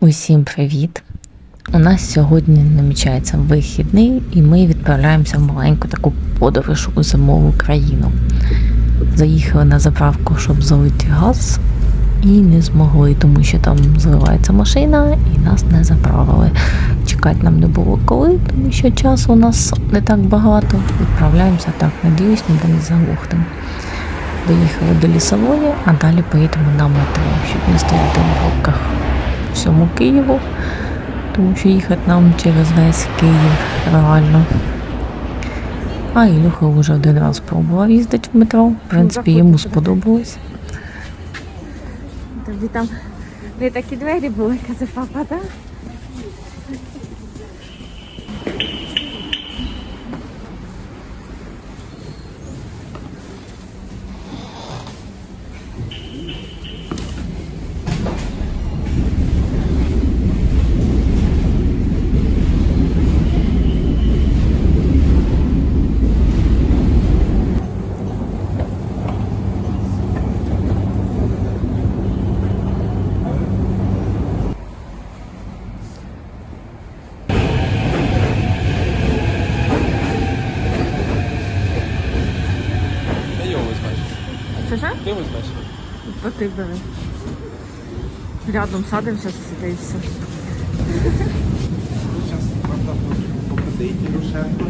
Усім привіт! У нас сьогодні намічається вихідний, і ми відправляємося в маленьку таку подорож у зимову країну. Заїхали на заправку, щоб залити газ, і не змогли, тому що там зливається машина і нас не заправили. Чекати нам не було коли, тому що часу у нас не так багато. Відправляємося так, надіюсь, ніде не заглохнемо. Доїхали до лісової, а далі поїдемо на метро, щоб не стояти в пробках всьому Києву, тому що їхати нам через весь Київ реально. А Ілюха вже один раз пробував їздити в метро. В принципі, йому сподобалось. Тобі там не такі двері були, казав папа, так? Ти візьмеш. То ти бери. Рядом садимося все. Зараз, правда, покрутить і рушенко.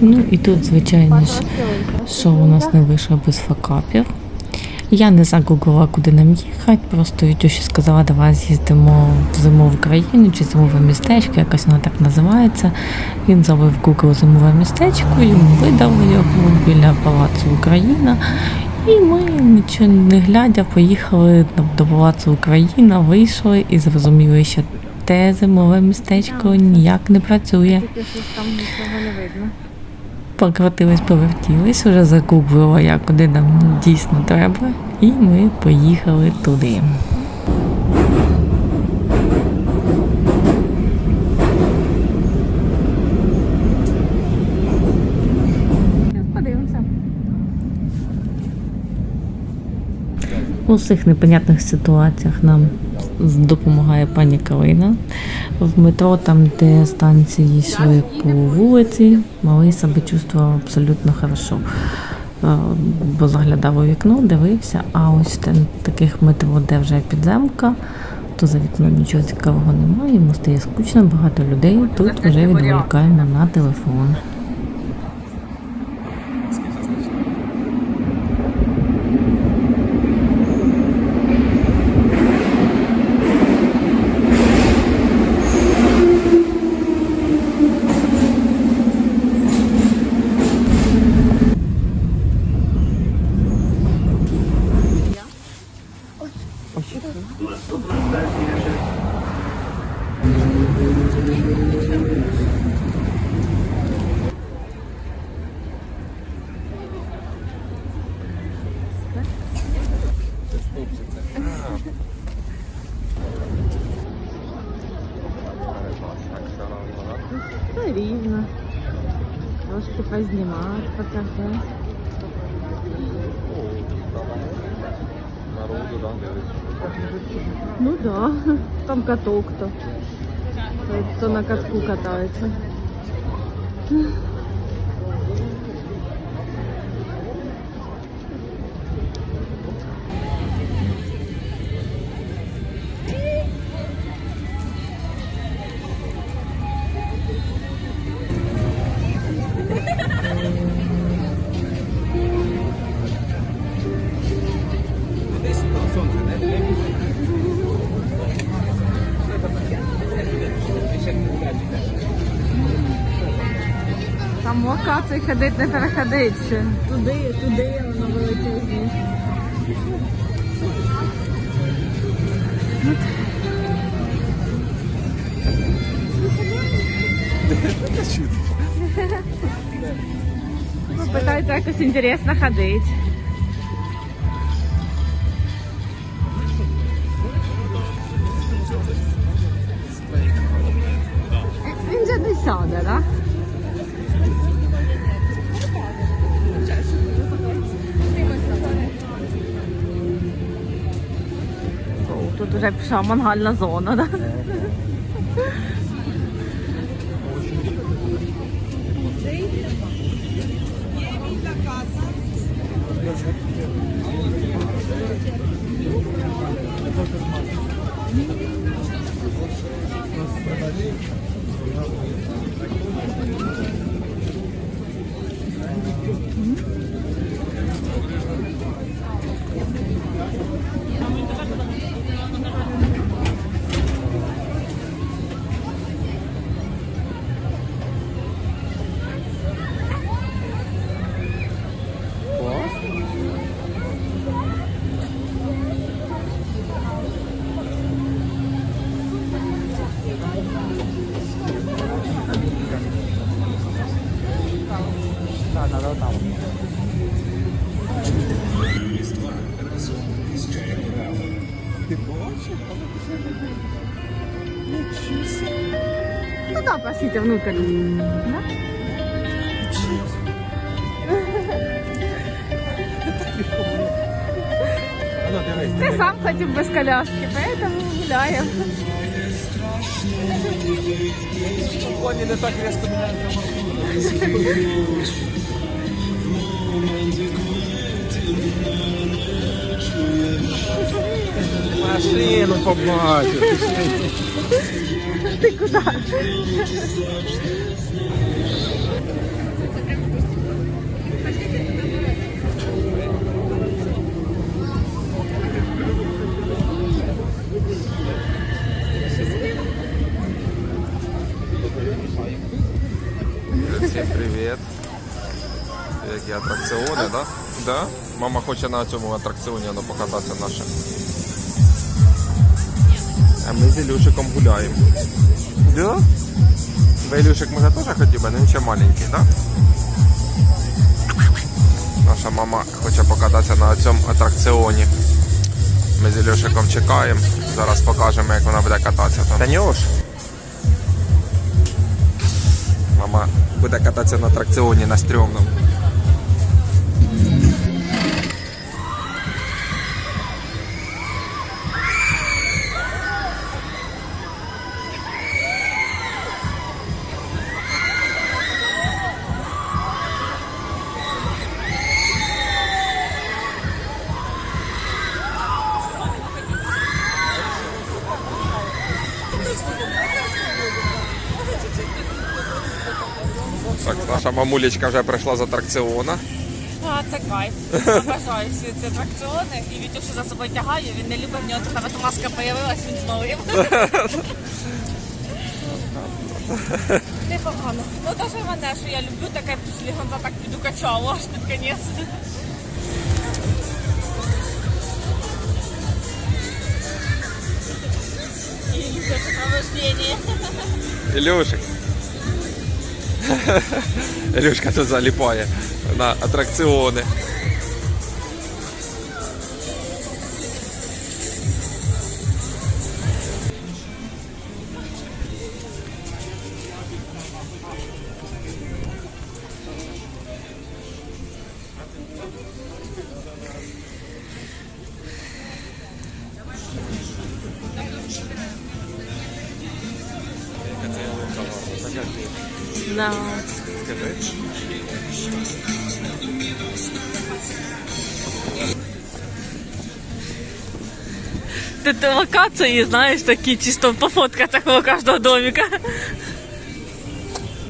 Ну і тут, звичайно ж, що у нас не вийшло без факапів. Я не загуглила, куди нам їхати, просто Ютюші сказала, давай з'їздимо в зимову країну чи зимове містечко, якось воно так називається. Він завив Google зимове містечко, йому видали його біля Палацу Україна. І ми, нічого не глядя, поїхали до Палацу Україна, вийшли і зрозуміли, що те зимове містечко ніяк не працює. Там нічого не видно. Покрутились, повертілись, уже загуглила, як куди нам дійсно треба, і ми поїхали туди. У всіх непонятних ситуаціях нам допомагає пані Калина. В метро, там, де станції йшли по вулиці, малий себе чувствував абсолютно хорошо. Е, Бо заглядав у вікно, дивився, а ось там таких метро, де вже підземка, то за вікном нічого цікавого немає, йому стає скучно, багато людей. Тут вже відволікаємо на телефон. Це рівно. Трошки познімати, да, Ну да, там каток-то. Хто на катку катається. Там локації ходить, не переходить. Туди, туди, воно величезне. Ну, питається якось інтересно ходити. Він же не сяде, так? Тут вже пішла мангальна зона, да? Ну да, пошлите внутрь. Да? Ну, дивись. Ты сам хотів без коляски, поэтому гуляем. Коні не так різко міняються Машину побачив. Ти куди? Всім привіт. Які атракціони, да? Да? Мама хоче на цьому атракціоні ну, покататися наше. А ми з Ілюшиком гуляємо. Да? Ви Ілюшик може теж хотів би, але він ще маленький, так? Да? Наша мама хоче покататися на цьому атракціоні. Ми з Ілюшиком чекаємо. Зараз покажемо, як вона буде кататися там. Танюш! Мама буде кататися на атракціоні на стрьомному. Наша мамулечка вже прийшла з атракціона. А, це кайф. Обожаю всі ці атракціони. І Вітю ще за собою тягаю, він не любить, в нього така от маска появилась, він з новим. Непогано. Ну навіть мене, що я люблю, таке після гонза так піду качало аж під кінець. Ілюшик. Ілюшка тут заліпає на атракціони. Да. Тут локації, знаєш, такі чисто по фотках такого кожного домика.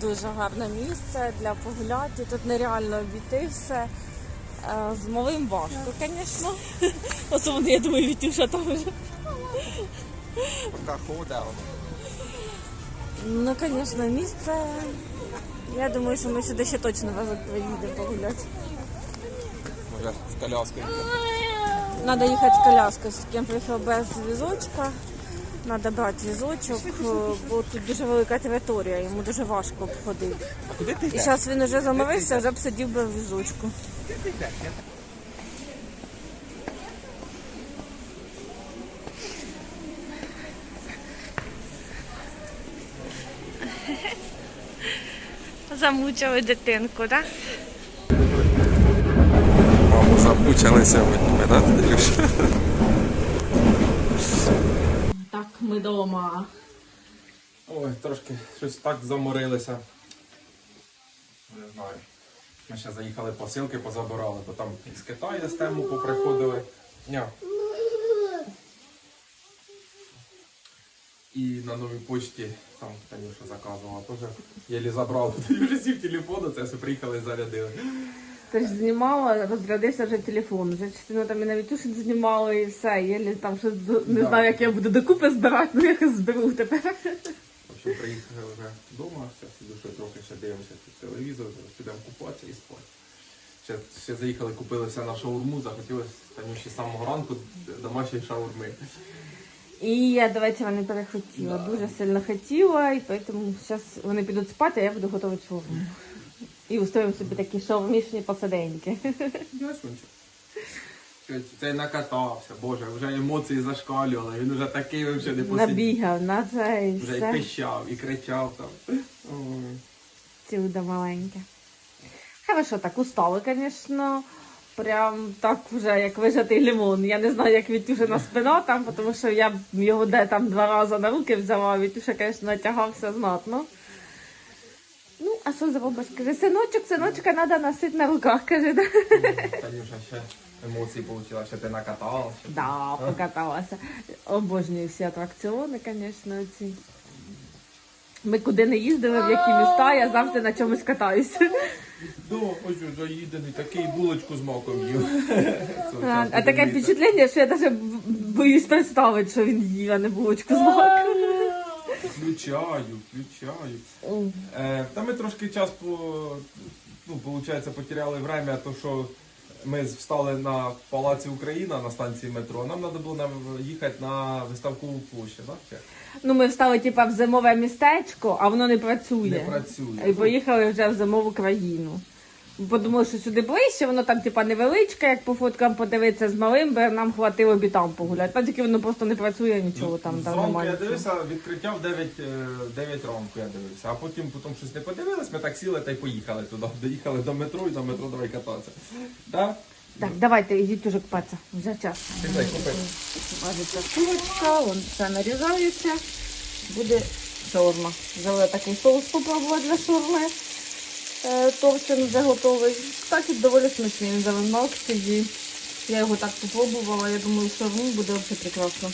Дуже гарне місце для погуляти. Тут нереально обійти все. Е, З малим важко, звісно. Особливо, я думаю, Вітюша теж. Поки ходить. Ну, звісно, місце. Я думаю, що ми сюди ще точно разок приїдемо погуляти. Може з коляскою. Надо їхати з коляскою, з ким приїхав без візочка. Треба брати візочок, бо тут дуже велика територія, йому дуже важко обходити. А куди ти І йдеш? зараз він вже заморився, вже б сидів би в візочку. Замучили дитинку, так? Маму замучили сьогодні, ми, да, Ілюш? ми дома. Ой, трошки щось так заморилися. Не знаю. Ми ще заїхали посилки, позабирали, бо там з Китаю з тему поприходили. Ня. І на новій почті там Танюша заказувала теж. Єлі забрав. Тоді вже сів телефон, це все приїхали зарядили. Ти ж знімала, розрядився вже телефон. Вже частину там і навіть ушить знімала і все. Єлі там щось не Да. знаю, як я буду докупи збирати, ну я зберу тепер. В общем, приїхали вже вдома, все сиду, що трохи ще дивимося тут телевізор, підемо купатися і спати. Ще, ще заїхали, купилися на шаурму, захотілося Танюші з самого ранку домашньої шаурми. І я вечора не перехотіла. Да. Дуже сильно хотіла, і тому зараз вони підуть спати, а я буду готувати шаурму. І устроїмо собі такі шаурмішні посиденьки. Ясунчик. Цей накатався, боже, вже емоції зашкалювали, він вже такий вже не посидів. Набігав на це і Вже і пищав, і кричав там. Ой. Чудо маленьке. Хорошо, так устали, звісно. Прям так вже як вижатий лимон. Я не знаю, як Вітюшина спина там, тому що я його де там два рази на руки взяла, Вітюша, звісно, натягався знатно. Ну, а що зробиш? Каже, синочок, синочка треба носити на руках, каже. Танюша ще емоції отримала, що ти накатала. Що ти- да покаталася. Обожнюю всі атракціони, звісно, ці. Ми куди не їздили, в які міста, я завжди на чомусь катаюся. Да, ось він заїдений, такий булочку з маком їв. А, а таке впечатлення, що я навіть боюсь представити, що він їв, а не булочку з маком. Включаю, включаю. Е, та ми трошки час по, ну, виходить, потеряли время, то що ми встали на Палаці Україна на станції метро. Нам треба було їхати на виставкову площу, так? Ну, ми встали типа в зимове містечко, а воно не працює. Не працює. І поїхали вже в зимову країну. Подумали, що сюди ближче, воно там типа невеличке, як по фоткам подивитися з малим, бо нам хватило б і там погуляти. Та тільки воно просто не працює, нічого там, там Ну, Зранку немає. я дивився, відкриття в 9, е, 9 ранку я дивився, а потім, потім щось не подивились, ми так сіли та й поїхали туди. Доїхали до метро і на метро давай кататися. Так? Так, давайте, ідіть уже купатися. Вже час. Пішли, купи. Важиться курочка, вон все нарізається. Буде шаурма. Взяли такий соус попробувати для шаурми. Е, Торчин вже готовий. Кстати, доволі смачний. Він завинок. Я його так попробувала, я думаю, що він буде взагалі прекрасно.